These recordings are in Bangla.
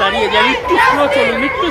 দাঁড়িয়ে যায় একটু স্লো চলুন একটু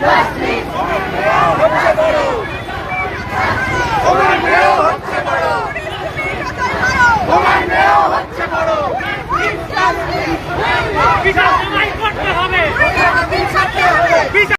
dois, três.